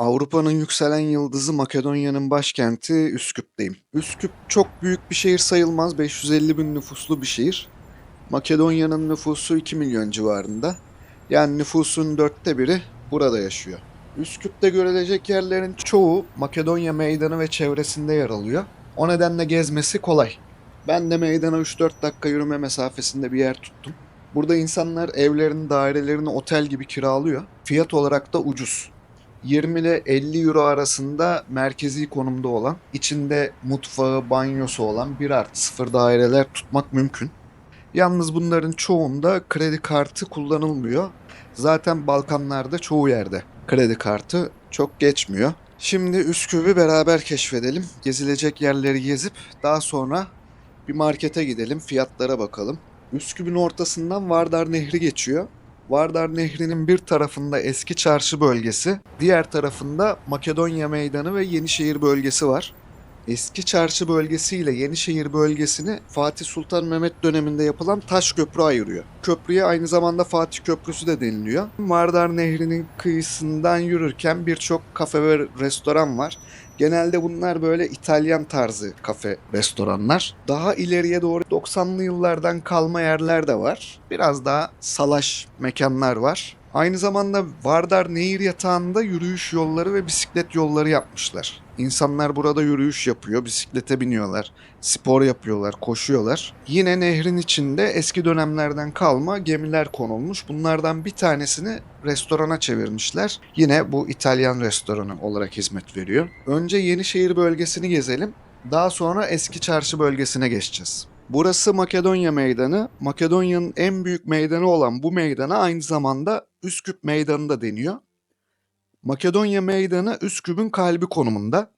Avrupa'nın yükselen yıldızı Makedonya'nın başkenti Üsküp'teyim. Üsküp çok büyük bir şehir sayılmaz. 550 bin nüfuslu bir şehir. Makedonya'nın nüfusu 2 milyon civarında. Yani nüfusun dörtte biri burada yaşıyor. Üsküp'te görülecek yerlerin çoğu Makedonya meydanı ve çevresinde yer alıyor. O nedenle gezmesi kolay. Ben de meydana 3-4 dakika yürüme mesafesinde bir yer tuttum. Burada insanlar evlerini, dairelerini otel gibi kiralıyor. Fiyat olarak da ucuz. 20 ile 50 euro arasında merkezi konumda olan, içinde mutfağı, banyosu olan 1 artı 0 daireler tutmak mümkün. Yalnız bunların çoğunda kredi kartı kullanılmıyor. Zaten Balkanlarda çoğu yerde kredi kartı çok geçmiyor. Şimdi Üsküp'ü beraber keşfedelim. Gezilecek yerleri gezip daha sonra bir markete gidelim, fiyatlara bakalım. Üsküp'ün ortasından Vardar Nehri geçiyor. Vardar Nehri'nin bir tarafında eski çarşı bölgesi, diğer tarafında Makedonya Meydanı ve Yenişehir bölgesi var. Eski çarşı bölgesi ile Yenişehir bölgesini Fatih Sultan Mehmet döneminde yapılan taş köprü ayırıyor. Köprüye aynı zamanda Fatih Köprüsü de deniliyor. Vardar Nehri'nin kıyısından yürürken birçok kafe ve restoran var. Genelde bunlar böyle İtalyan tarzı kafe, restoranlar. Daha ileriye doğru 90'lı yıllardan kalma yerler de var. Biraz daha salaş mekanlar var. Aynı zamanda Vardar Nehir yatağında yürüyüş yolları ve bisiklet yolları yapmışlar. İnsanlar burada yürüyüş yapıyor, bisiklete biniyorlar, spor yapıyorlar, koşuyorlar. Yine nehrin içinde eski dönemlerden kalma gemiler konulmuş. Bunlardan bir tanesini restorana çevirmişler. Yine bu İtalyan restoranı olarak hizmet veriyor. Önce Yenişehir bölgesini gezelim. Daha sonra eski çarşı bölgesine geçeceğiz. Burası Makedonya Meydanı. Makedonya'nın en büyük meydanı olan bu meydana aynı zamanda Üsküp Meydanı da deniyor. Makedonya Meydanı Üsküp'ün kalbi konumunda.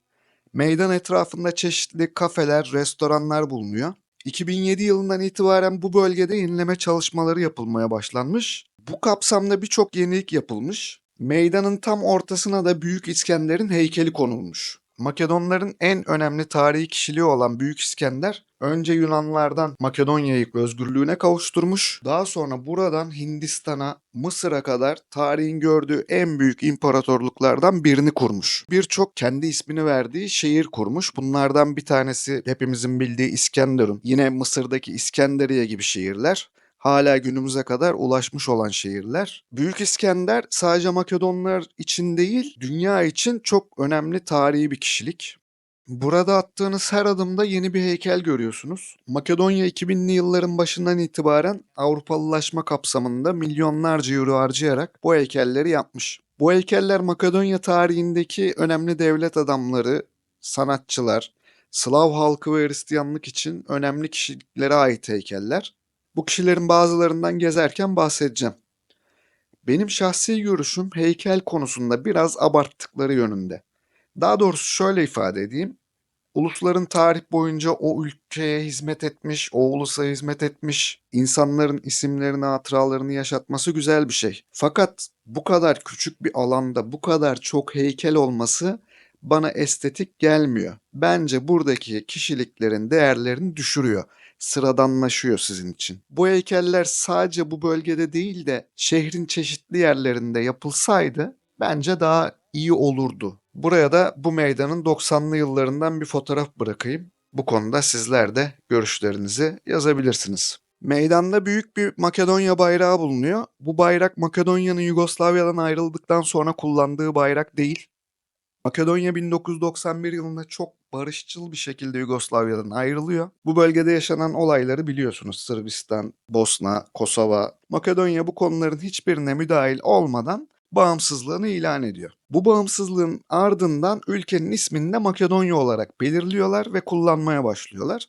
Meydan etrafında çeşitli kafeler, restoranlar bulunuyor. 2007 yılından itibaren bu bölgede yenileme çalışmaları yapılmaya başlanmış. Bu kapsamda birçok yenilik yapılmış. Meydanın tam ortasına da Büyük İskender'in heykeli konulmuş. Makedonların en önemli tarihi kişiliği olan Büyük İskender önce Yunanlardan Makedonya'yı özgürlüğüne kavuşturmuş. Daha sonra buradan Hindistan'a, Mısır'a kadar tarihin gördüğü en büyük imparatorluklardan birini kurmuş. Birçok kendi ismini verdiği şehir kurmuş. Bunlardan bir tanesi hepimizin bildiği İskenderun. Yine Mısır'daki İskenderiye gibi şehirler hala günümüze kadar ulaşmış olan şehirler. Büyük İskender sadece Makedonlar için değil, dünya için çok önemli tarihi bir kişilik. Burada attığınız her adımda yeni bir heykel görüyorsunuz. Makedonya 2000'li yılların başından itibaren Avrupalılaşma kapsamında milyonlarca euro harcayarak bu heykelleri yapmış. Bu heykeller Makedonya tarihindeki önemli devlet adamları, sanatçılar, Slav halkı ve Hristiyanlık için önemli kişiliklere ait heykeller. Bu kişilerin bazılarından gezerken bahsedeceğim. Benim şahsi görüşüm heykel konusunda biraz abarttıkları yönünde. Daha doğrusu şöyle ifade edeyim. Ulusların tarih boyunca o ülkeye hizmet etmiş, o ulusa hizmet etmiş, insanların isimlerini, hatıralarını yaşatması güzel bir şey. Fakat bu kadar küçük bir alanda bu kadar çok heykel olması bana estetik gelmiyor. Bence buradaki kişiliklerin değerlerini düşürüyor sıradanlaşıyor sizin için. Bu heykeller sadece bu bölgede değil de şehrin çeşitli yerlerinde yapılsaydı bence daha iyi olurdu. Buraya da bu meydanın 90'lı yıllarından bir fotoğraf bırakayım. Bu konuda sizler de görüşlerinizi yazabilirsiniz. Meydanda büyük bir Makedonya bayrağı bulunuyor. Bu bayrak Makedonya'nın Yugoslavya'dan ayrıldıktan sonra kullandığı bayrak değil. Makedonya 1991 yılında çok barışçıl bir şekilde Yugoslavya'dan ayrılıyor. Bu bölgede yaşanan olayları biliyorsunuz. Sırbistan, Bosna, Kosova. Makedonya bu konuların hiçbirine müdahil olmadan bağımsızlığını ilan ediyor. Bu bağımsızlığın ardından ülkenin ismini de Makedonya olarak belirliyorlar ve kullanmaya başlıyorlar.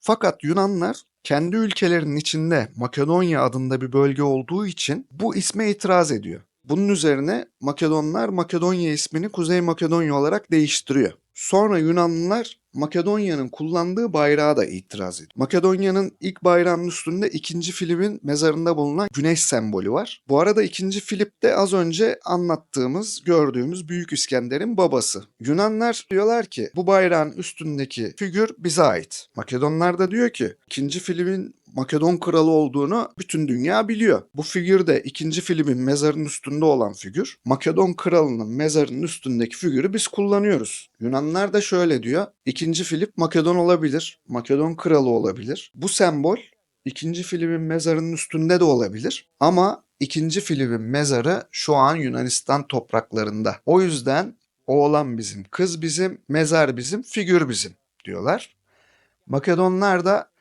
Fakat Yunanlar kendi ülkelerinin içinde Makedonya adında bir bölge olduğu için bu isme itiraz ediyor. Bunun üzerine Makedonlar Makedonya ismini Kuzey Makedonya olarak değiştiriyor. Sonra Yunanlılar Makedonya'nın kullandığı bayrağa da itiraz ediyor. Makedonya'nın ilk bayrağının üstünde 2. Filip'in mezarında bulunan güneş sembolü var. Bu arada 2. Filip de az önce anlattığımız, gördüğümüz Büyük İskender'in babası. Yunanlar diyorlar ki bu bayrağın üstündeki figür bize ait. Makedonlar da diyor ki 2. Filip'in Makedon kralı olduğunu bütün dünya biliyor. Bu figür de ikinci filmin mezarın üstünde olan figür. Makedon kralının mezarının üstündeki figürü biz kullanıyoruz. Yunanlar da şöyle diyor. İkinci Filip Makedon olabilir. Makedon kralı olabilir. Bu sembol ikinci Filip'in mezarının üstünde de olabilir. Ama ikinci Filip'in mezarı şu an Yunanistan topraklarında. O yüzden oğlan bizim, kız bizim, mezar bizim, figür bizim diyorlar. Makedonlar da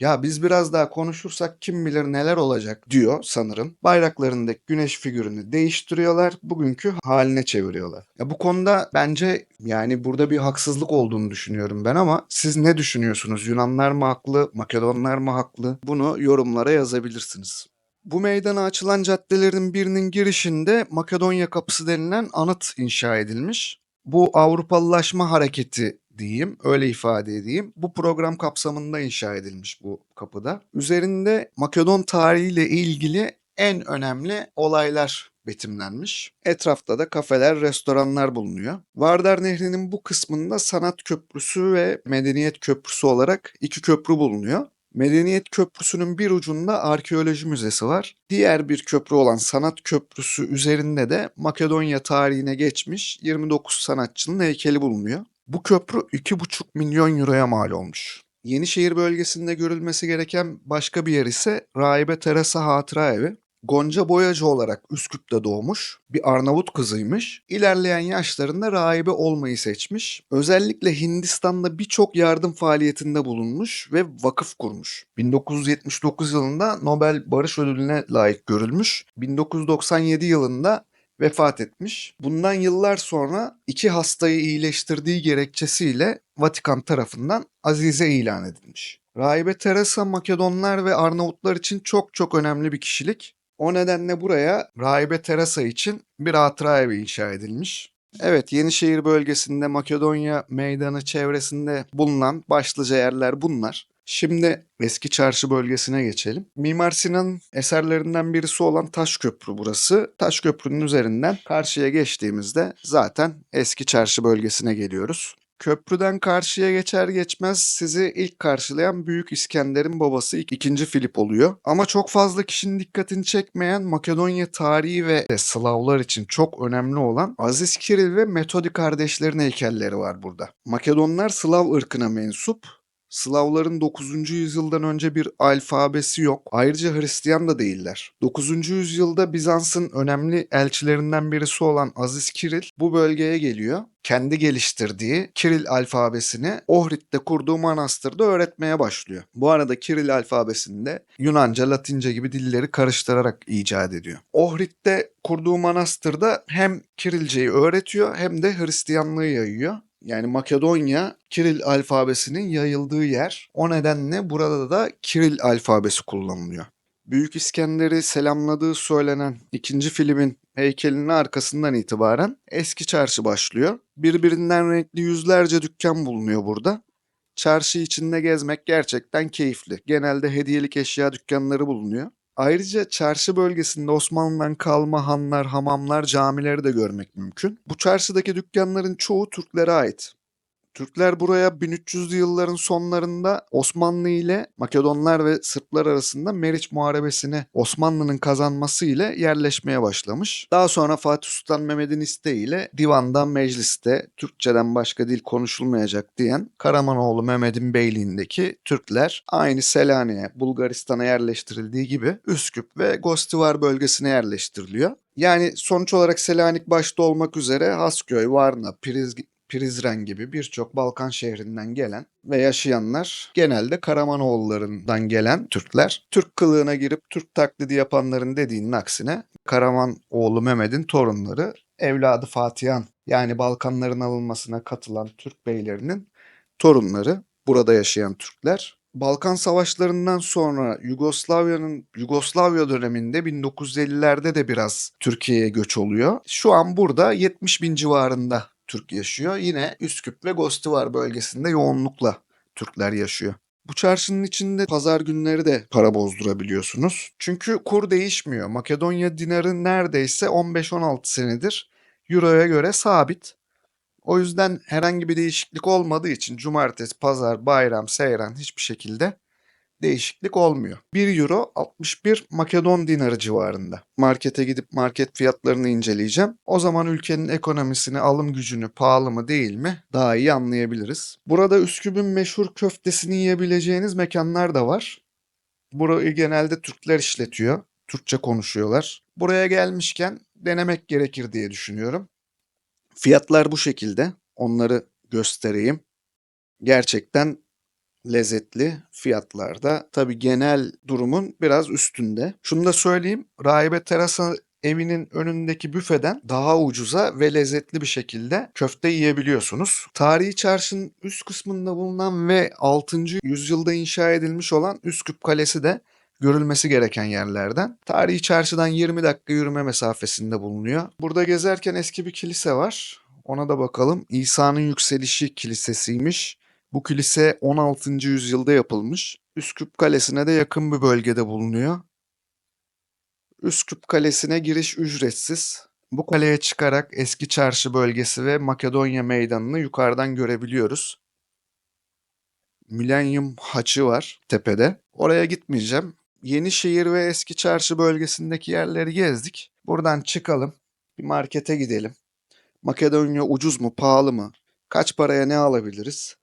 ya biz biraz daha konuşursak kim bilir neler olacak diyor sanırım. Bayraklarındaki güneş figürünü değiştiriyorlar. Bugünkü haline çeviriyorlar. Ya bu konuda bence yani burada bir haksızlık olduğunu düşünüyorum ben ama siz ne düşünüyorsunuz? Yunanlar mı haklı, Makedonlar mı haklı? Bunu yorumlara yazabilirsiniz. Bu meydana açılan caddelerin birinin girişinde Makedonya Kapısı denilen anıt inşa edilmiş. Bu Avrupalılaşma hareketi diyeyim, öyle ifade edeyim. Bu program kapsamında inşa edilmiş bu kapıda. Üzerinde Makedon tarihiyle ilgili en önemli olaylar betimlenmiş. Etrafta da kafeler, restoranlar bulunuyor. Vardar Nehri'nin bu kısmında Sanat Köprüsü ve Medeniyet Köprüsü olarak iki köprü bulunuyor. Medeniyet Köprüsü'nün bir ucunda arkeoloji müzesi var. Diğer bir köprü olan Sanat Köprüsü üzerinde de Makedonya tarihine geçmiş 29 sanatçının heykeli bulunuyor. Bu köprü 2,5 milyon euroya mal olmuş. Yenişehir bölgesinde görülmesi gereken başka bir yer ise Rahibe Teresa Hatıra Evi. Gonca Boyacı olarak Üsküp'te doğmuş. Bir Arnavut kızıymış. İlerleyen yaşlarında rahibe olmayı seçmiş. Özellikle Hindistan'da birçok yardım faaliyetinde bulunmuş ve vakıf kurmuş. 1979 yılında Nobel Barış Ödülü'ne layık görülmüş. 1997 yılında vefat etmiş. Bundan yıllar sonra iki hastayı iyileştirdiği gerekçesiyle Vatikan tarafından azize ilan edilmiş. Rahibe Teresa Makedonlar ve Arnavutlar için çok çok önemli bir kişilik. O nedenle buraya Rahibe Teresa için bir hatıra evi inşa edilmiş. Evet, Yenişehir bölgesinde Makedonya meydanı çevresinde bulunan başlıca yerler bunlar. Şimdi eski çarşı bölgesine geçelim. Mimar Sinan'ın eserlerinden birisi olan Taş Köprü burası. Taş Köprü'nün üzerinden karşıya geçtiğimizde zaten eski çarşı bölgesine geliyoruz. Köprüden karşıya geçer geçmez sizi ilk karşılayan Büyük İskender'in babası 2. Filip oluyor. Ama çok fazla kişinin dikkatini çekmeyen Makedonya tarihi ve Slavlar için çok önemli olan Aziz Kiril ve Metodi kardeşlerin heykelleri var burada. Makedonlar Slav ırkına mensup Slavların 9. yüzyıldan önce bir alfabesi yok. Ayrıca Hristiyan da değiller. 9. yüzyılda Bizans'ın önemli elçilerinden birisi olan Aziz Kiril bu bölgeye geliyor. Kendi geliştirdiği Kiril alfabesini Ohrid'de kurduğu manastırda öğretmeye başlıyor. Bu arada Kiril alfabesinde Yunanca, Latince gibi dilleri karıştırarak icat ediyor. Ohrid'de kurduğu manastırda hem Kirilceyi öğretiyor hem de Hristiyanlığı yayıyor. Yani Makedonya Kiril alfabesinin yayıldığı yer. O nedenle burada da Kiril alfabesi kullanılıyor. Büyük İskender'i selamladığı söylenen ikinci filmin heykelinin arkasından itibaren eski çarşı başlıyor. Birbirinden renkli yüzlerce dükkan bulunuyor burada. Çarşı içinde gezmek gerçekten keyifli. Genelde hediyelik eşya dükkanları bulunuyor. Ayrıca çarşı bölgesinde Osmanlı'dan kalma hanlar, hamamlar, camileri de görmek mümkün. Bu çarşıdaki dükkanların çoğu Türklere ait. Türkler buraya 1300'lü yılların sonlarında Osmanlı ile Makedonlar ve Sırplar arasında Meriç Muharebesi'ni Osmanlı'nın kazanması ile yerleşmeye başlamış. Daha sonra Fatih Sultan Mehmet'in isteğiyle divanda, mecliste Türkçeden başka dil konuşulmayacak diyen Karamanoğlu Mehmet'in beyliğindeki Türkler aynı Selanik'e, Bulgaristan'a yerleştirildiği gibi Üsküp ve Gostivar bölgesine yerleştiriliyor. Yani sonuç olarak Selanik başta olmak üzere Hasköy, Varna, Priz, Prizren gibi birçok Balkan şehrinden gelen ve yaşayanlar genelde Karamanoğullarından gelen Türkler. Türk kılığına girip Türk taklidi yapanların dediğinin aksine Karamanoğlu Mehmet'in torunları evladı Fatihan yani Balkanların alınmasına katılan Türk beylerinin torunları burada yaşayan Türkler. Balkan savaşlarından sonra Yugoslavya'nın Yugoslavya döneminde 1950'lerde de biraz Türkiye'ye göç oluyor. Şu an burada 70 bin civarında Türk yaşıyor. Yine Üsküp ve Gostivar bölgesinde yoğunlukla Türkler yaşıyor. Bu çarşının içinde pazar günleri de para bozdurabiliyorsunuz. Çünkü kur değişmiyor. Makedonya dinarı neredeyse 15-16 senedir Euro'ya göre sabit. O yüzden herhangi bir değişiklik olmadığı için cumartesi, pazar, bayram, seyran hiçbir şekilde değişiklik olmuyor. 1 euro 61 Makedon dinarı civarında. Markete gidip market fiyatlarını inceleyeceğim. O zaman ülkenin ekonomisini, alım gücünü, pahalı mı değil mi daha iyi anlayabiliriz. Burada Üsküp'ün meşhur köftesini yiyebileceğiniz mekanlar da var. Burayı genelde Türkler işletiyor. Türkçe konuşuyorlar. Buraya gelmişken denemek gerekir diye düşünüyorum. Fiyatlar bu şekilde. Onları göstereyim. Gerçekten lezzetli fiyatlarda. Tabii genel durumun biraz üstünde. Şunu da söyleyeyim. Rahibe Terasa evinin önündeki büfeden daha ucuza ve lezzetli bir şekilde köfte yiyebiliyorsunuz. Tarihi çarşının üst kısmında bulunan ve 6. yüzyılda inşa edilmiş olan Üsküp Kalesi de görülmesi gereken yerlerden. Tarihi çarşıdan 20 dakika yürüme mesafesinde bulunuyor. Burada gezerken eski bir kilise var. Ona da bakalım. İsa'nın Yükselişi Kilisesi'ymiş. Bu kilise 16. yüzyılda yapılmış. Üsküp Kalesi'ne de yakın bir bölgede bulunuyor. Üsküp Kalesi'ne giriş ücretsiz. Bu kaleye çıkarak eski çarşı bölgesi ve Makedonya meydanını yukarıdan görebiliyoruz. Milenyum haçı var tepede. Oraya gitmeyeceğim. Yenişehir ve eski çarşı bölgesindeki yerleri gezdik. Buradan çıkalım. Bir markete gidelim. Makedonya ucuz mu, pahalı mı? Kaç paraya ne alabiliriz?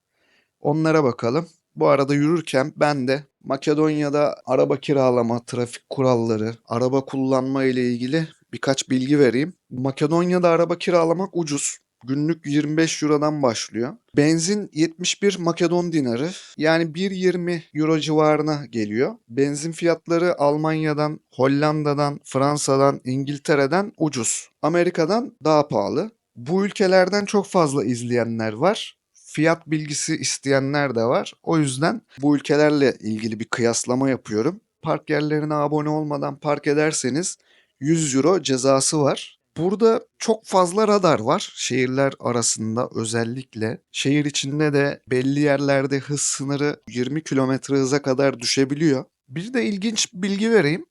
Onlara bakalım. Bu arada yürürken ben de Makedonya'da araba kiralama, trafik kuralları, araba kullanma ile ilgili birkaç bilgi vereyim. Makedonya'da araba kiralamak ucuz. Günlük 25 Euro'dan başlıyor. Benzin 71 Makedon dinarı yani 1.20 Euro civarına geliyor. Benzin fiyatları Almanya'dan, Hollanda'dan, Fransa'dan, İngiltere'den ucuz. Amerika'dan daha pahalı. Bu ülkelerden çok fazla izleyenler var fiyat bilgisi isteyenler de var. O yüzden bu ülkelerle ilgili bir kıyaslama yapıyorum. Park yerlerine abone olmadan park ederseniz 100 euro cezası var. Burada çok fazla radar var şehirler arasında özellikle. Şehir içinde de belli yerlerde hız sınırı 20 km hıza kadar düşebiliyor. Bir de ilginç bilgi vereyim.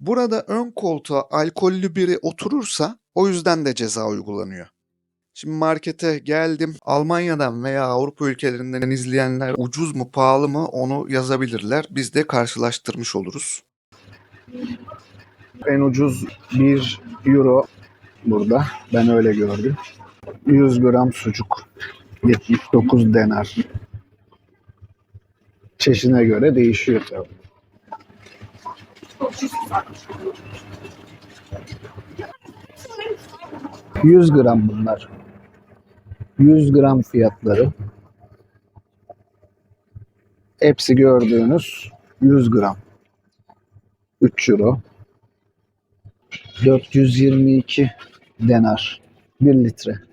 Burada ön koltuğa alkollü biri oturursa o yüzden de ceza uygulanıyor. Şimdi markete geldim. Almanya'dan veya Avrupa ülkelerinden izleyenler ucuz mu pahalı mı onu yazabilirler. Biz de karşılaştırmış oluruz. En ucuz 1 euro burada. Ben öyle gördüm. 100 gram sucuk. 79 denar. Çeşine göre değişiyor tabii. ...100 gram bunlar. 100 gram fiyatları. Hepsi gördüğünüz 100 gram. 3 euro. 422 denar. 1 litre.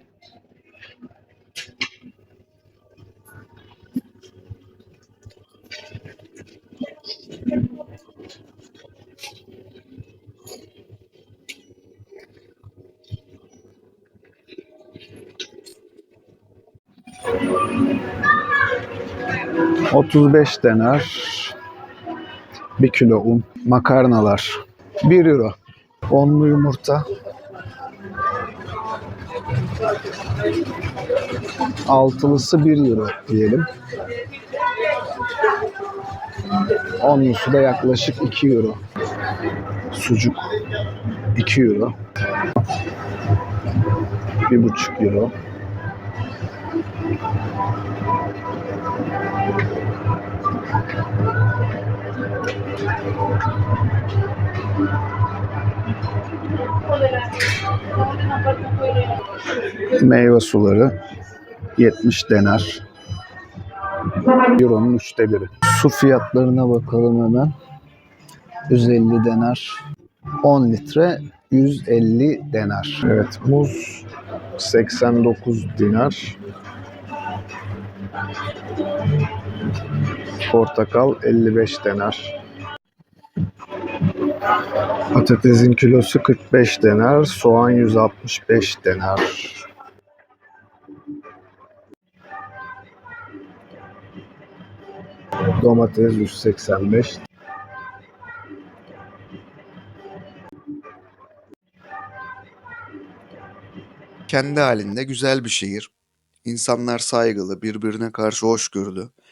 ...35 denar... ...1 kilo un... ...makarnalar... ...1 euro... ...onlu yumurta... ...altılısı 1 euro diyelim... ...onlusu da yaklaşık 2 euro... ...sucuk... ...2 euro... ...1,5 euro... Meyve suları 70 denar. Euro'nun üçte biri. Su fiyatlarına bakalım hemen. 150 denar. 10 litre 150 denar. Evet muz 89 dinar. Portakal 55 denar. Patatesin kilosu 45 denar, soğan 165 denar. Domates 185. Kendi halinde güzel bir şehir. İnsanlar saygılı, birbirine karşı hoşgörülü.